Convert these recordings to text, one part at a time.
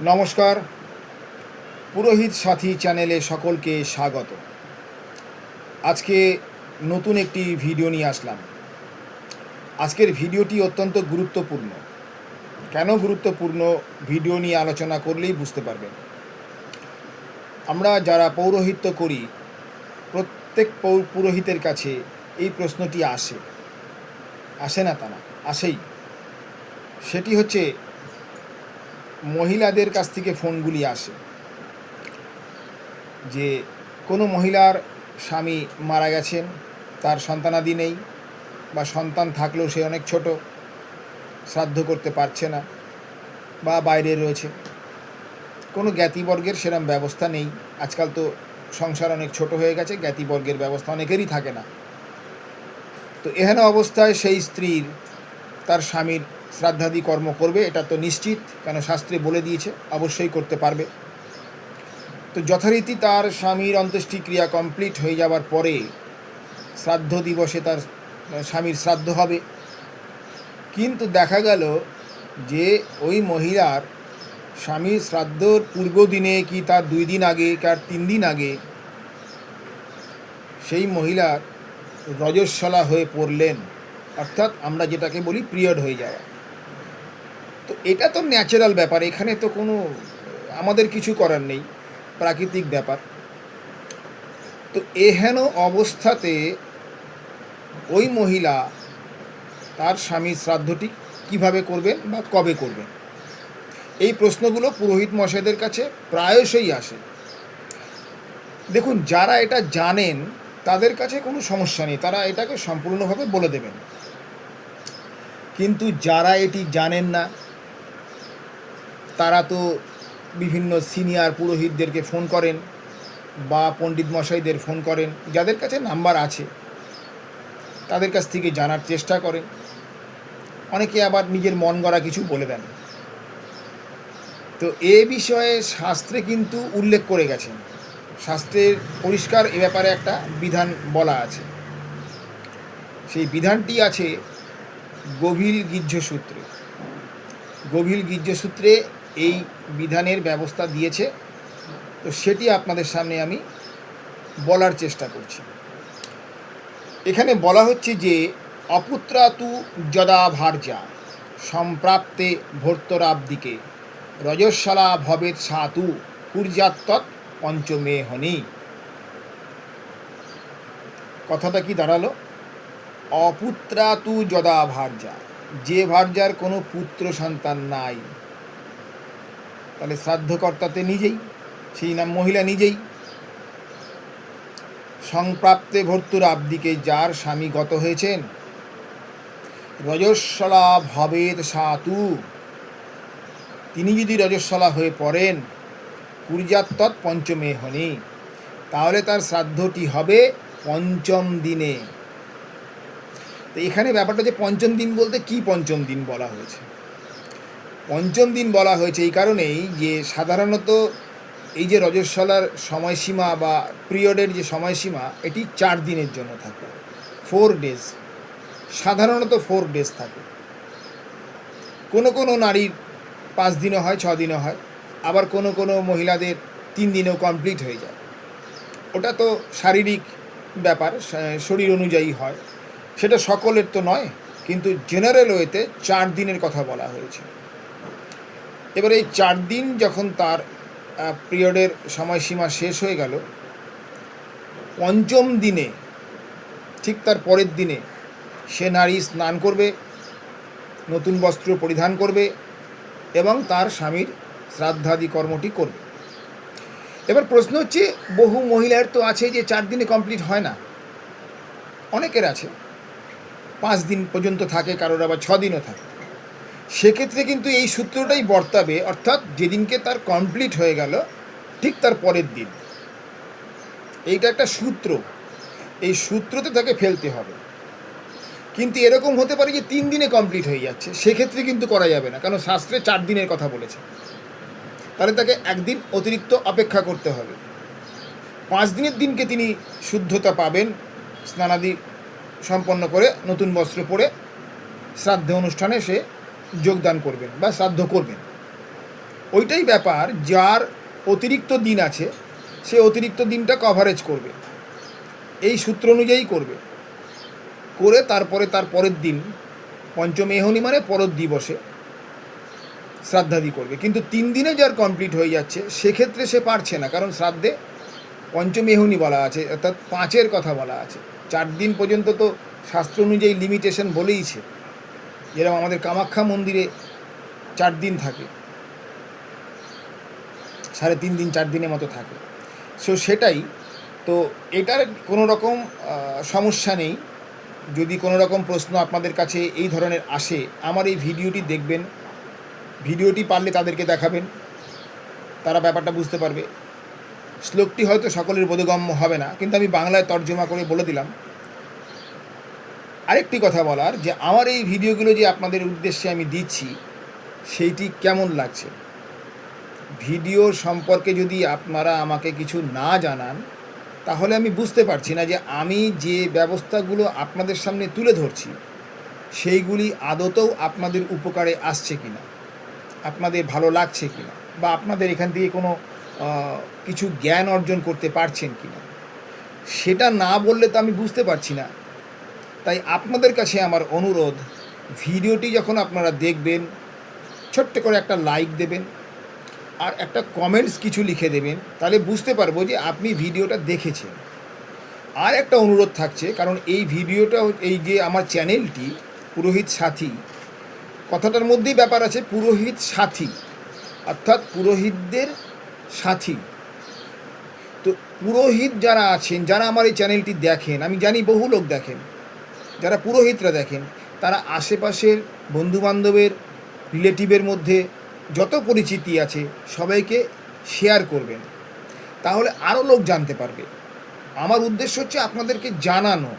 নমস্কার। পুরোহিত সাথী চ্যানেলে সকলকে স্বাগত। আজকে নতুন একটি ভিডিও নিয়ে আসলাম। আজকের ভিডিওটি অত্যন্ত গুরুত্বপূর্ণ। কেন গুরুত্বপূর্ণ ভিডিও নিয়ে আলোচনা করলেই বুঝতে পারবেন। আমরা যারা পৌরোহিত্য করি, প্রত্যেক পুরোহিতের কাছে এই প্রশ্নটি আসে। আসে না তা না, আসেই। সেটি হচ্ছে মহিলাদের কাছ থেকে ফোনগুলি আসে যে কোনো মহিলার স্বামী মারা গেছেন, তার সন্তানাদি নেই বা সন্তান থাকলেও সে অনেক ছোট, শ্রাদ্ধ করতে পারছে না বা বাইরে রয়েছে। কোনো জ্ঞাতিবর্গের সেরম ব্যবস্থা নেই। আজকাল তো সংসার অনেক ছোট হয়ে গেছে, জ্ঞাতিবর্গের ব্যবস্থা অনেকেরই থাকে না। তো এহেন অবস্থায় সেই স্ত্রীর, তার স্বামীর শ্রাদ্ধাদি কর্ম করবে, এটা তো নিশ্চিত, কেন শাস্ত্রে বলে দিয়েছে, অবশ্যই করতে পারবে। তো যথারীতি তার স্বামীর অন্ত্যেষ্টিক্রিয়া কমপ্লিট হয়ে যাওয়ার পরে শ্রাদ্ধ দিবসে তার স্বামীর শ্রাদ্ধ হবে। কিন্তু দেখা গেল যে ওই মহিলার স্বামীর শ্রাদ্ধর পূর্ব দিনে কি তার দুই দিন আগে কি আর তিন দিন আগে সেই মহিলার রজস্বলা হয়ে পড়লেন, অর্থাৎ আমরা যেটাকে বলি পিরিয়ড হয়ে যাওয়া। তো এটা তো ন্যাচারাল ব্যাপার, এখানে তো কোনো, আমাদের কিছু করার নেই, প্রাকৃতিক ব্যাপার। তো এহেন অবস্থাতে ওই মহিলা তার স্বামীর শ্রাদ্ধটি কীভাবে করবেন বা কবে করবেন? এই প্রশ্নগুলো পুরোহিত মশাইদের কাছে প্রায়শই আসে। দেখুন, যারা এটা জানেন, তাদের কাছে কোনো সমস্যা নেই, তারা এটাকে সম্পূর্ণভাবে বলে দেবেন। কিন্তু যারা এটি জানেন না তারা তো বিভিন্ন সিনিয়র পুরোহিতদেরকে ফোন করেন বা পণ্ডিত মশাইদের ফোন করেন, যাদের কাছে নাম্বার আছে, তাদের কাছ থেকে জানার চেষ্টা করেন। অনেকে আবার নিজের মন গড়া কিছু বলে দেন। তো এ বিষয়ে শাস্ত্রে কিন্তু উল্লেখ করে গেছেন। শাস্ত্রের পরিষ্কার এ ব্যাপারে একটা বিধান বলা আছে। সেই বিধানটি আছে গভীর গীর্য সূত্রে। গভীর গীর্য সূত্রে এই বিধানের ব্যবস্থা দিয়েছে। তো সেটি আপনাদের সামনে আমি বলার চেষ্টা করছি। এখানে বলা হচ্ছে যে, অপুত্রাতু যদা ভার্যা সম্প্রাপ্তে ভর্তরাব্দিকে রজস্বালা ভবেত সাতু কুর্যাত্তৎ পঞ্চমে হনি। কথাটা কি দাঁড়াল? অপুত্রাতু যদা ভার্যা, যে ভার্যার কোনো পুত্র সন্তান নাই তাহলে শ্রাদ্ধকর্তাতে নিজেই, সেই নাম মহিলা নিজেই। সংপ্রাপ্তে ভর্তুর আব্দিকে যার স্বামী গত হয়েছেন, রজস্বলা ভবেদ সাতু। তিনি যদি রজস্বলা হয়ে পড়েন কুর্যাত্তৎ পঞ্চমে হনি, তাহলে তার শ্রাদ্ধটি হবে পঞ্চম দিনে। তো এখানে ব্যাপারটা যে পঞ্চম দিন বলতে কি পঞ্চম দিন বলা হয়েছে? পঞ্চম দিন বলা হয়েছে এই কারণেই যে সাধারণত এই যে রজস্বলার সময়সীমা বা পিরিয়ডের যে সময়সীমা, এটি চার দিনের জন্য থাকে। ফোর ডেজ সাধারণত ফোর ডেজ থাকে। কোনো কোনো নারীর পাঁচ দিনও হয়, ছ দিনও হয়। আবার কোনো কোনো মহিলাদের তিন দিনেও কমপ্লিট হয়ে যায়। ওটা তো শারীরিক ব্যাপার শরীর অনুযায়ী হয়। সেটা সকলের তো নয়, কিন্তু জেনারেল ওয়েতে চার দিনের কথা বলা হয়েছে। এবার এই চার দিন যখন তার পিরিয়ডের সময়সীমা শেষ হয়ে গেল, পঞ্চম দিনে, ঠিক তার পরের দিনে, সে নারী স্নান করবে, নতুন বস্ত্র পরিধান করবে এবং তার স্বামীর শ্রাদ্ধাদি কর্মটি করবে। এবার প্রশ্ন হচ্ছে, বহু মহিলার তো আছে যে চার দিনে কমপ্লিট হয় না। অনেকের আছে। পাঁচ দিন পর্যন্ত থাকে, কারোর আবার ছ দিনও থাকে। সেক্ষেত্রে কিন্তু এই সূত্রটাই বর্তাবে, অর্থাৎ যেদিনকে তার কমপ্লিট হয়ে গেল, ঠিক তার পরের দিন। এইটা একটা সূত্র। এই সূত্রতে তাকে ফেলতে হবে। কিন্তু এরকম হতে পারে যে তিন দিনে কমপ্লিট হয়ে যাচ্ছে। সেক্ষেত্রে কিন্তু করা যাবে না, কারণ শাস্ত্রে চার দিনের কথা বলেছে। তাহলে তাকে একদিন অতিরিক্ত অপেক্ষা করতে হবে। পাঁচ দিনের দিনকে তিনি শুদ্ধতা পাবেন, স্নানাদি সম্পন্ন করে, নতুন বস্ত্র পরে, শ্রাদ্ধ অনুষ্ঠানে সে যোগদান করবেন বা শ্রাদ্ধ করবেন। ওইটাই ব্যাপার, যার অতিরিক্ত দিন আছে, সে অতিরিক্ত দিনটা কভারেজ করবে। এই সূত্র অনুযায়ী করবে। করে তারপরে তার পরের দিন পঞ্চমেহনী মানে পরের দিবসে শ্রাদ্ধাদি করবে। কিন্তু তিন দিনে যার কমপ্লিট হয়ে যাচ্ছে, সেক্ষেত্রে সে পারছে না, কারণ শ্রাদ্ধে পঞ্চমেহনী বলা আছে, অর্থাৎ পাঁচের কথা বলা আছে। চার দিন পর্যন্ত তো শাস্ত্র অনুযায়ী লিমিটেশন বলেইছে। যেরকম আমাদের কামাখ্যা মন্দিরে চার দিন থাকে। সাড়ে তিন দিন, চার দিনের মতো থাকে। সো সেটাই। তো এটার কোনো রকম সমস্যা নেই। যদি কোনো রকম প্রশ্ন আপনাদের কাছে এই ধরনের আসে, আমার এই ভিডিওটি দেখবেন। ভিডিওটি পারলে তাদেরকে দেখাবেন। তারা ব্যাপারটা বুঝতে পারবে। শ্লোকটি হয়তো সকলের বোধগম্য হবে না, কিন্তু আমি বাংলায় তর্জমা করে বলে দিলাম। আরেকটি কথা বলার যে আমার এই ভিডিওগুলো যে আপনাদের উদ্দেশ্যে আমি দিচ্ছি, সেইটি কেমন লাগছে? ভিডিও সম্পর্কে যদি আপনারা আমাকে কিছু না জানান, তাহলে আমি বুঝতে পারছি না যে আমি যে ব্যবস্থাগুলো আপনাদের সামনে তুলে ধরছি, সেইগুলি আদতেও আপনাদের উপকারে আসছে কি না আপনাদের ভালো লাগছে কিনা, বা আপনাদের এখান থেকে কোনো কিছু জ্ঞান অর্জন করতে পারছেন কি না সেটা না বললে তো আমি বুঝতে পারছি না। তাই আপনাদের কাছে আমার অনুরোধ, ভিডিওটি যখন আপনারা দেখবেন, ছোট্ট করে একটা লাইক দেবেন আর একটা কমেন্টস কিছু লিখে দেবেন, তাহলে বুঝতে পারব যে আপনি ভিডিওটা দেখেছেন। আর একটা অনুরোধ থাকছে, কারণ এই ভিডিওটা, এই যে আমার চ্যানেলটি পুরোহিত সাথী, কথাটার মধ্যেই ব্যাপার আছে, পুরোহিত সাথী, অর্থাৎ পুরোহিতদের সাথী। তো পুরোহিত যারা আছেন, যারা আমার এই চ্যানেলটি দেখেন, আমি জানি বহু লোক দেখেন যারা পুরোহিতরা দেখেন, তারা আশেপাশের বন্ধুবান্ধবের, রিলেটিভের মধ্যে যত পরিচিতি আছে, সবাইকে শেয়ার করবেন। তাহলে আরও লোক জানতে পারবে। আমার উদ্দেশ্য হচ্ছে আপনাদেরকে জানানো,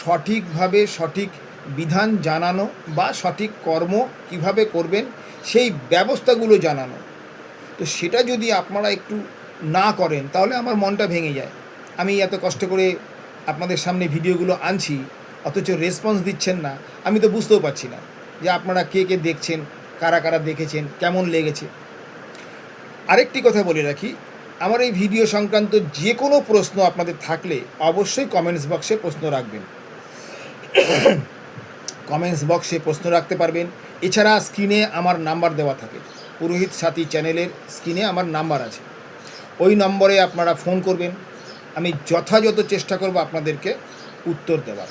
সঠিকভাবে সঠিক বিধান জানানো বা সঠিক কর্ম কীভাবে করবেন, সেই ব্যবস্থাগুলো জানানো। তো সেটা যদি আপনারা একটু না করেন, তাহলে আমার মনটা ভেঙে যায়। আমি এত কষ্ট করে আপনাদের সামনে ভিডিওগুলো আনছি অথচ রেসপন্স দিচ্ছেন না। আমি তো বুঝতেও পারছি না যে আপনারা কে কে দেখছেন, কারা কারা দেখেছেন, কেমন লেগেছে। আরেকটি কথা বলে রাখি, আমার এই ভিডিও সংক্রান্ত যে কোনো প্রশ্ন আপনাদের থাকলে অবশ্যই কমেন্টস বক্সে প্রশ্ন রাখবেন। কমেন্টস বক্সে প্রশ্ন রাখতে পারবেন। এছাড়া স্ক্রিনে আমার নাম্বার দেওয়া থাকে। পুরোহিত সাথী চ্যানেলের স্ক্রিনে আমার নাম্বার আছে। ওই নম্বরে আপনারা ফোন করবেন। আমি যথাযথ চেষ্টা করব আপনাদেরকে উত্তর দেওয়ার।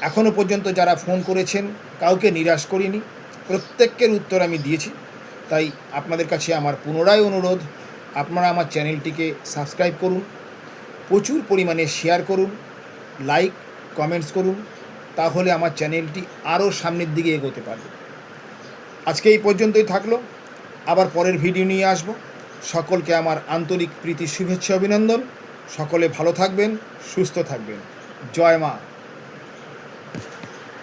এখনও পর্যন্ত যারা ফোন করেছেন, কাউকে নিরাশ করিনি। প্রত্যেকের উত্তর আমি দিয়েছি। তাই আপনাদের কাছে আমার পুনরায় অনুরোধ, আপনারা আমার চ্যানেলটিকে সাবস্ক্রাইব করুন, প্রচুর পরিমাণে শেয়ার করুন, লাইক, কমেন্টস করুন, তাহলে আমার চ্যানেলটি আরও সামনের দিকে এগোতে পারবে। আজকে এই পর্যন্তই থাকল। আবার পরের ভিডিও নিয়ে আসব। সকলকে আমার আন্তরিক প্রীতি, শুভেচ্ছা, অভিনন্দন। সকলে ভালো থাকবেন, সুস্থ থাকবেন। জয় মা।